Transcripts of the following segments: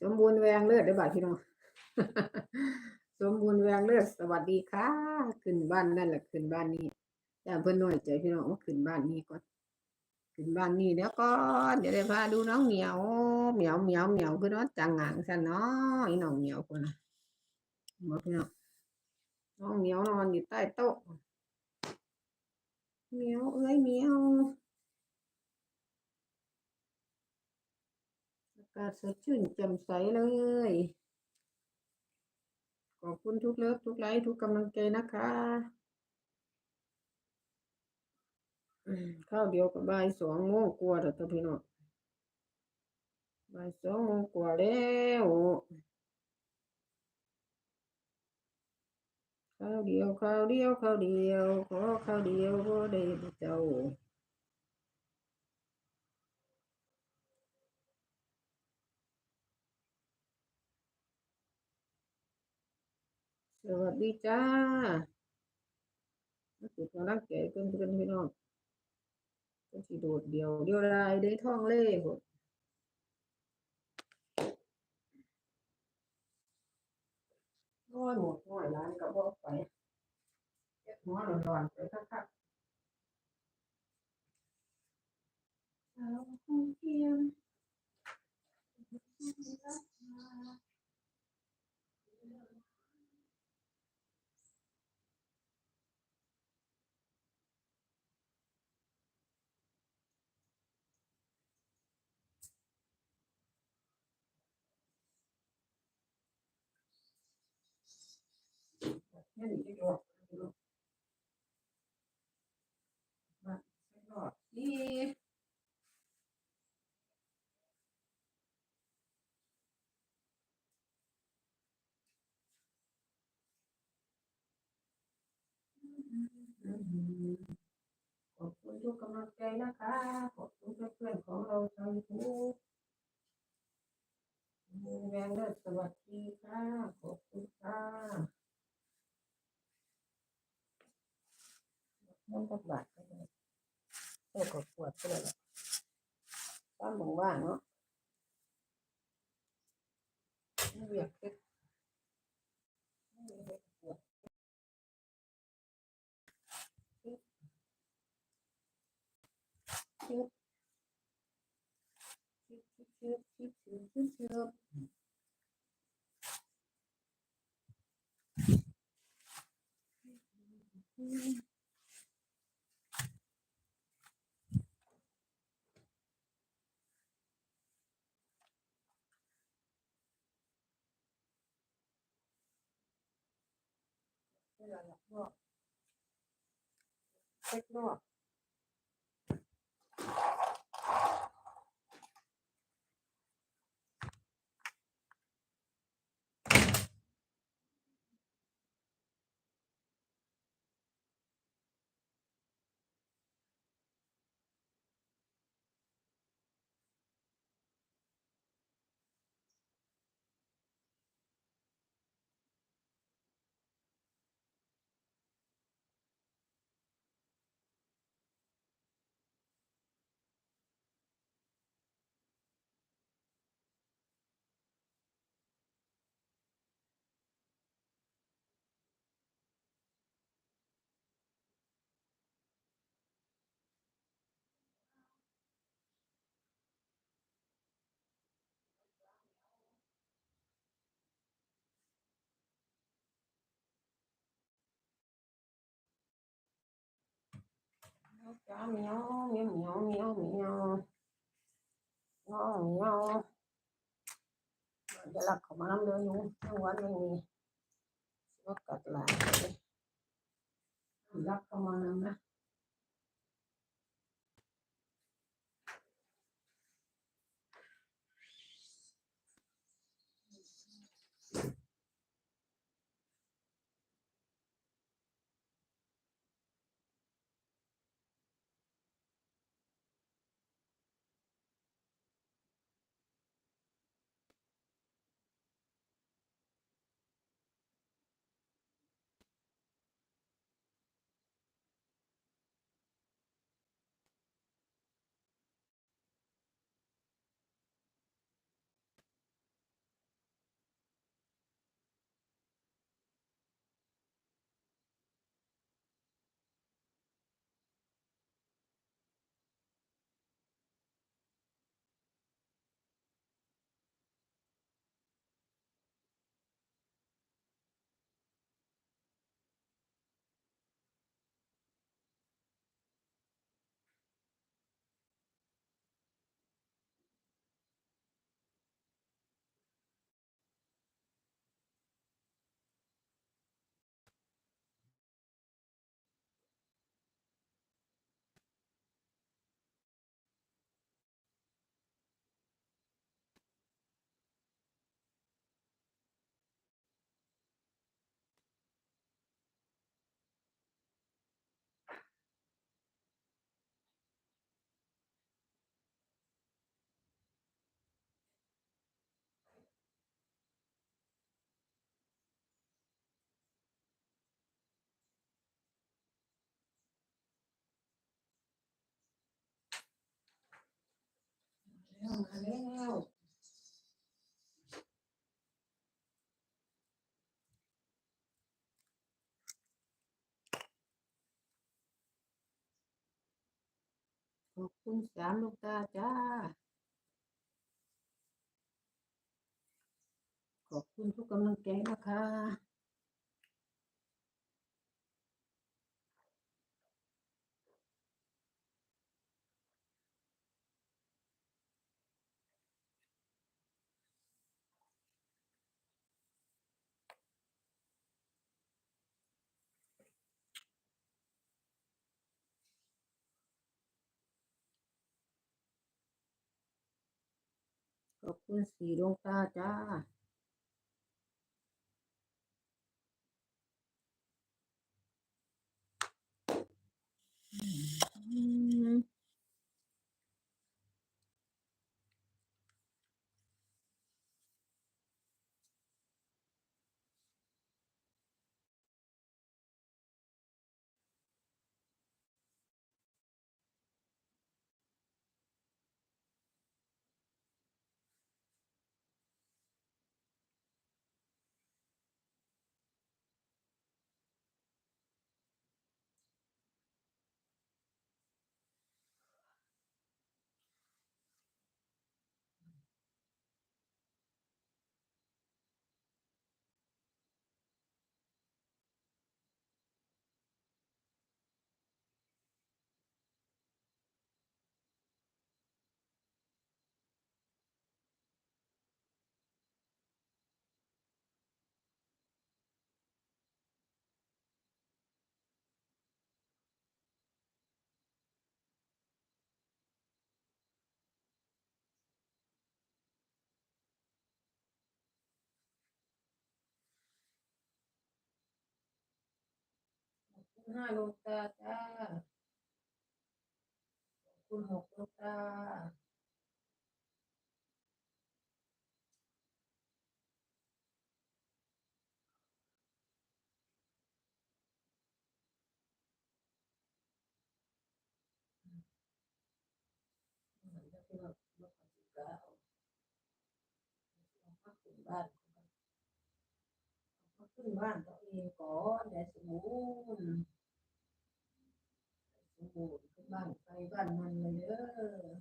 สมบูรณ์แวงเลือดได้บ่าพี่น้อง สมบูรณ์แวงเลือดสวัสดีค่ะ ขึ้นบ้านนั่นแหละขึ้นบ้านนี้อย่าเพิ่นน้อยใจพี่น้องขึ้นบ้านนี้ก่อนขึ้นบ้านนี้เดี๋ยวก่อนเดี๋ยวได้พาดูน้องเหมียวเหมียวเหมียวเหมียวคือน้องจังหงังซะเนาะไอีน้องเหมียวคนน่ะบ่พี่น้องน้องเหมียวนอนอยู่ใต้โต๊ะเหมียวเอ้ยเหมียวอา กาสดชื่นแจ่มใสเลย ขอบคุณทุกเลิฟทุกไลค์ทุกกำลังใจนะคะข้าวเดียวกับบ่ายสองโมงกว่าแตัวพี่น้องบ่ายสองโมงกว่าแล้วข้าวเดียวข้าวเดียวข้าวเดียวขอข้าวเดียวก็ได้เจ้า วัสดีจ้าสุดกำลังใจเพิ่นเพิ่นพี่น้องเพิ่นสิโดดเดียวเดียวดายได้ท่องเล่พุ่นน้อยหมดน้อยร้านก็บ่ไปเก็บหัวร้อนๆไปคักๆเช้าคงเที่ยง นี่ขอบคุณทุกกำลังใจนะคะ ขอบคุณเพื่อนๆของเราชาวทูมูแวงเลิศสวัสดีค่ะ ขอบคุณค่ะ น้องกับบาทก็ได้เจ้าก็ปวดก็เลยตามหมู่ว่างเนาะไม่เวียกเก็บไม่เวียกปวดชิบชิบชิบชิบชิบชิบชิบชิบเว 最近は chó mèo mèo mèo mèo mèo nó mèo đó là có mà đưa nhung không quá đưa nhung nó cất lại lắp có mà làm แล้วมาแล้วขอบคุณสามลูกตาจ้า ขอบคุณทุกกำลังใจนะคะ ขอบคุณสีดวงตาจ้า อืมขอบคุณ ห้าลูกตาจ้าคุณหกลูกตาเหมือนกับที่เราเราขอสิกาเอาเอาพักขึ้นบ้านเอาขึ้นบ้านตัวเองก่อนอย่สมบู รณ์สมบูรณ์ขึ้นบ้านไปบ้านมันเลยเด้อ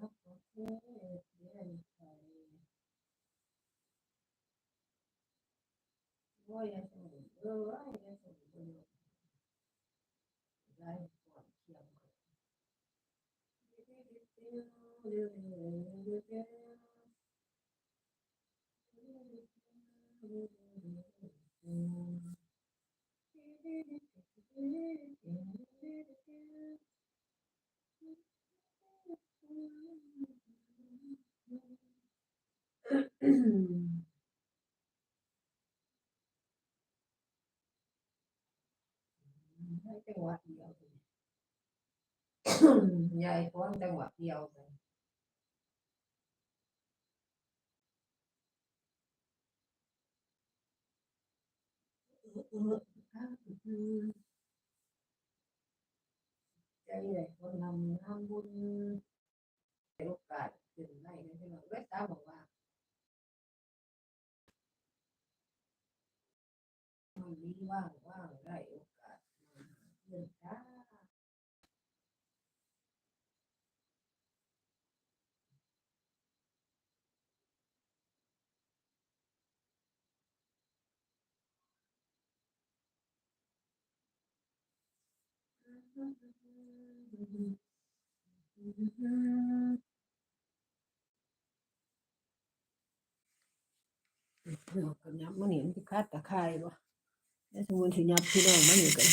รักประเทศเรียนไทย ว่าอย่าสมบูรณ์เออว่าอย่าสมบูรณ์ได้ก่อนเที่ยงก่อนให้ จังหวะเดียวสิยายฟ้อนจังหวะเดียวไปใจใหญ่คนนำทำบุญในโอกาสขึ้นได้นะพี่น้องเวทตาบอกว่ามันมีว่างว่างได้โอกาสมาหา เพื่อนจ้าพี่น้องก็ยับมันนี่มันสิคาดตะไคร้บ่แล้วสมมติสิยับพี่น้องมันนี่กัน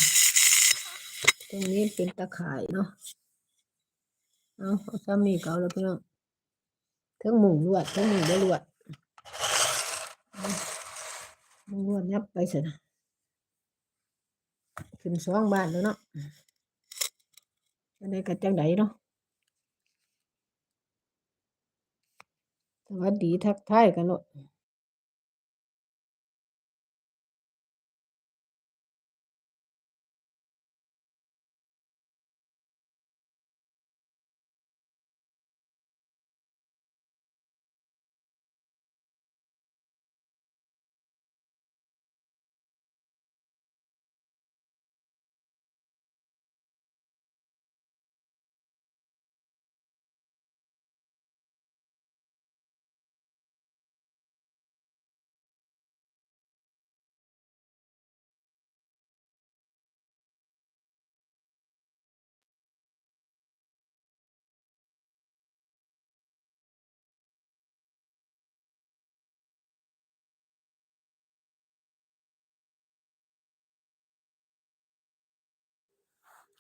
ตรงนี้เป็นตะข่ายเนาะเอาเอาซ้ำนี่เก่าแล้วพี่น้องเทั้งหมุงลวดเทั้งหมุงบ่ลวดมุงลวดยับไปซะนะขึ้นสองบ้านแล้วเนาะจังไดก็จังไดเนาะสวัสดีทักทายกันเนาะ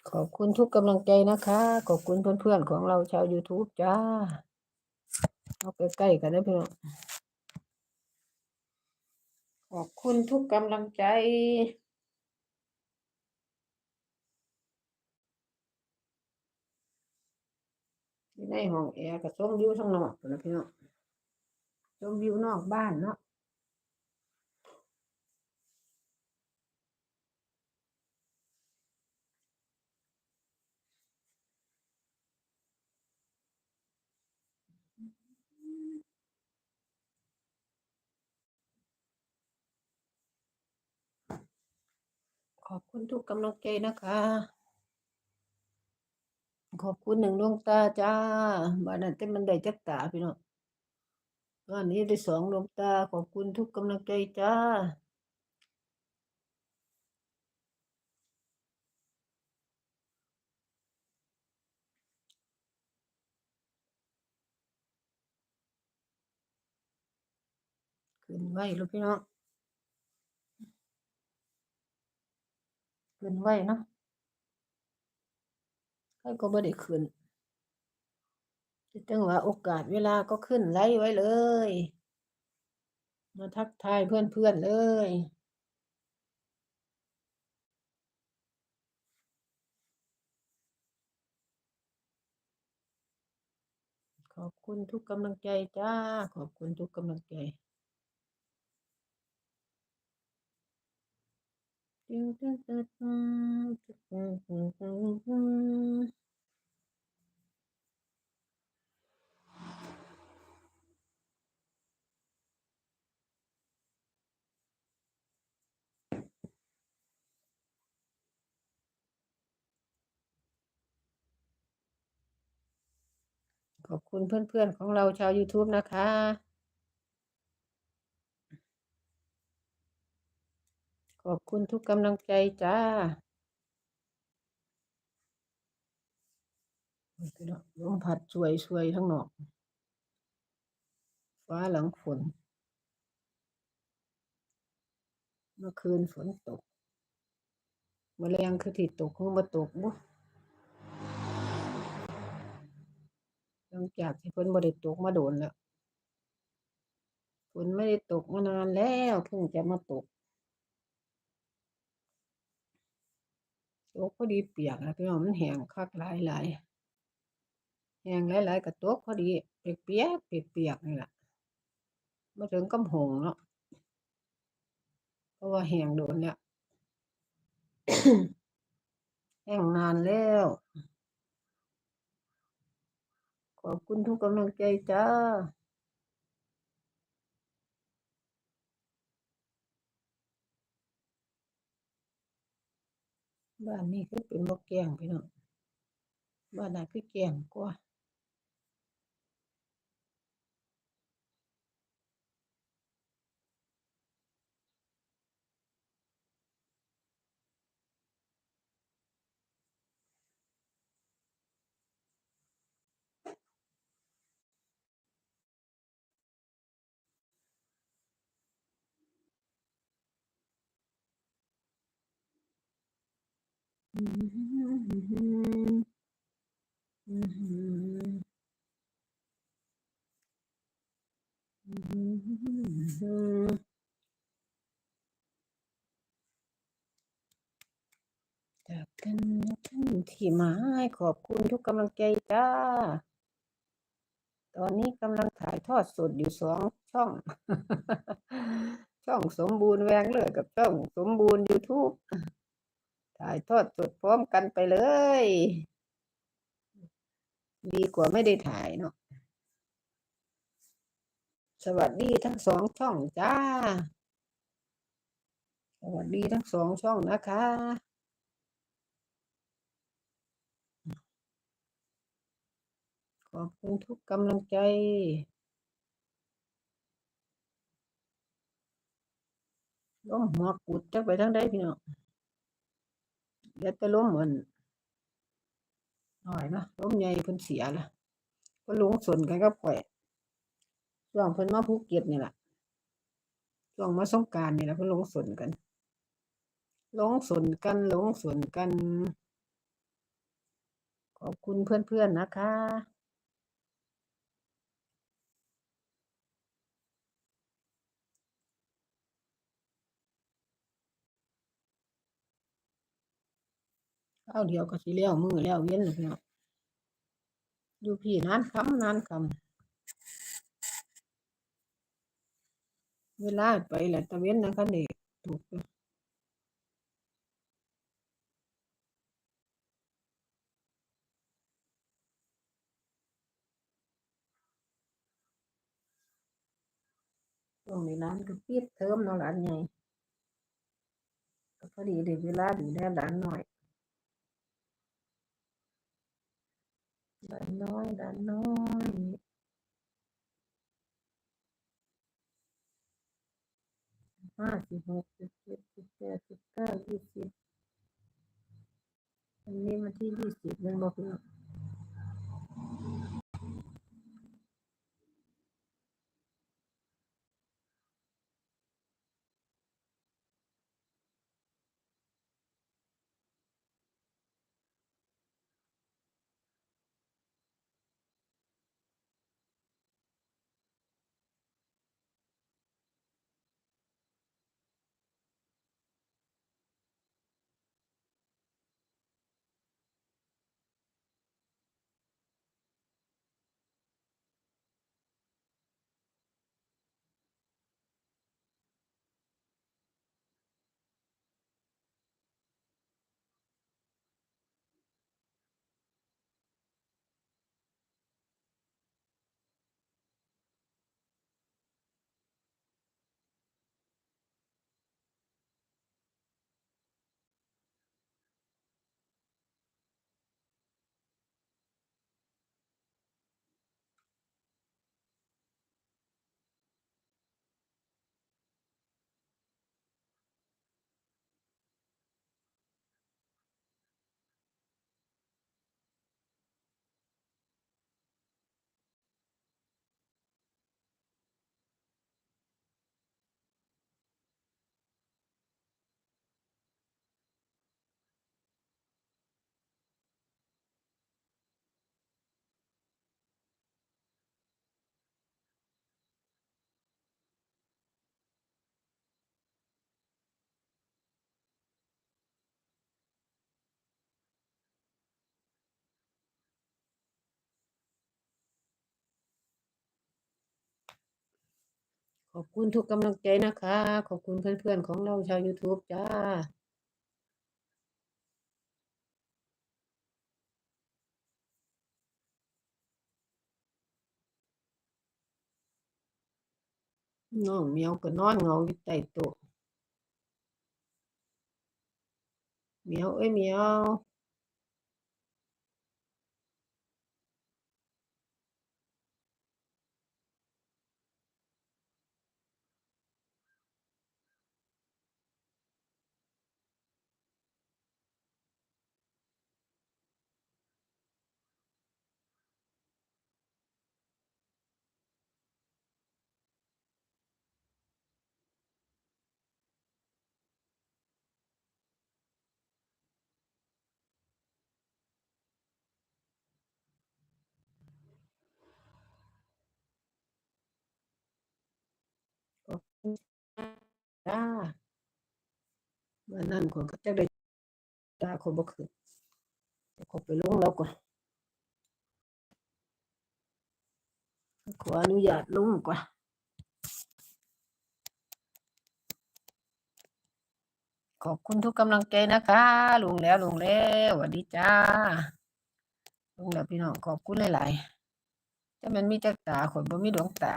ขอบคุณทุกกำลังใจนะคะ ขอบคุณเพื่อนๆของเราชาว YouTube จ้าเอาใกล้ๆกันนะพี่น้องขอบคุณทุกกำลังใจในห้องแอร์กับชมวิวข้งนอกนนะพี่น้องชมวิวนอกบ้านเนาะ อบคุณทุกกำลังใจนะคะ ขอบคุณหนึ่งดวงตาจ้าบ้านนั้นแต่มันได้จักตาพี่น้องบ้านนี้ได้สองดวงตา ขอบคุณทุกกำลังใจจ้าขึ้นไว้ลูกพี่น้อง ขึ้นไว้เนาะใครก็บ่ได้ขึ้นต่จังหวะโอกาสเวลาก็ขึ้นไลฟ์ไว้เลย มาทักทายเพื่อนๆเลยขอบคุณทุกกำลังใจจ้า ขอบคุณทุกกำลังใจ ขอบคุณเพื่อนๆของเราชาว YouTube นะคะ ขอบคุณทุกกำลังใจจ้าลมพัดสวยสวยทั้งนอก ฟ้าหลังฝน เมื่อคืนฝนตกแมลงคือที่ตกคงมาตกบุหลังจากที่ฝนบ่ได้ตกมาโดนแล้วฝนไม่ได้ตกมานานแล้วเพิ่งจะมาตก ตกพอดีเปียกนะพี่น้องมันแห้งคักหลายหลายแห้งหลายหลายกับตกพอดีเปียกเปียกเปียกเปียกนี่แหละมาถึงกำหงเนาะเพราะว่าแห้งโดนเนี่ยแห้งนานแล้วขอบคุณทุกกำลังใจจ้า บ้านนี้คือเป็นบ่แกงพี่น้องบ้านนั้นคือแกงกว่า อืมอืมอืมกันท่านที่มาให้ขอบคุณทุกกำลังใจจ้า ตอนนี้กำลังถ่ายทอดสดอยู่สองช่อง ช่องสมบูรณ์แวงเลิศกับช่องสมบูรณ์ YouTube ถ่ายทอดสดพร้อมกันไปเลย ดีกว่าไม่ได้ถ่ายเนาะสวัสดีทั้งสองช่องจ้า สวัสดีทั้งสองช่องนะคะขอบคุณทุกกำลังใจ ล้มหัวกุดจักไปทั้งได้พี่น้อง เดี๋ยวจะล้มเหมือนหน่อยเนาะล้มใหญ่เพิ่นเสียละเพิ่นลงสนกันก็ปล่อยช่วงเพิ่นมาภูเก็ตนี่แหละช่วงมาสงการนี่แหละเพิ่นลงสนกันลงสนกันลงสนกัน ขอบคุณเพื่อนๆนะคะ เอาเดียวก็สิแล้วมือแล้วเว้นแล้วพี่น้องอยู่พี่นานคำนานคำเวลาไปแหละตะเว้นนะคะเด็กถูกอยู่ช่วงนี้ร้านก็ปิดเทอมเนาะหลานใหญ่ก็พอดีได้เวลาดูแลหลานหน่อย ด้านน้อยด้านน้อยห้าสิบหกสิบเจ็ดสิบแปดสิบเก้ายี่สิบอันนี้มันที่ยี่สิบยังบอกเลย ขอบคุณทุกกำลังใจนะคะ ขอบคุณเพื่อนๆของเราชาว YouTube จ้าน้องเมียวก็นอนเงาอยู่ใต้โต๊ะเมียวเอ้ยเมียว จ้าวันนั้นคนก็จะได้ตาคนบ่ขึ้นขอไปลงแล้วก่อนขออนุญาตลงก่อนขอบคุณทุกกำลังใจนะคะ ลุงแล้วลุงแล้วสวัสดีจ้า ลุงแล้วพี่น้องขอบคุณหลายๆแต่มันมีจักตาคนบ่มีดวงตา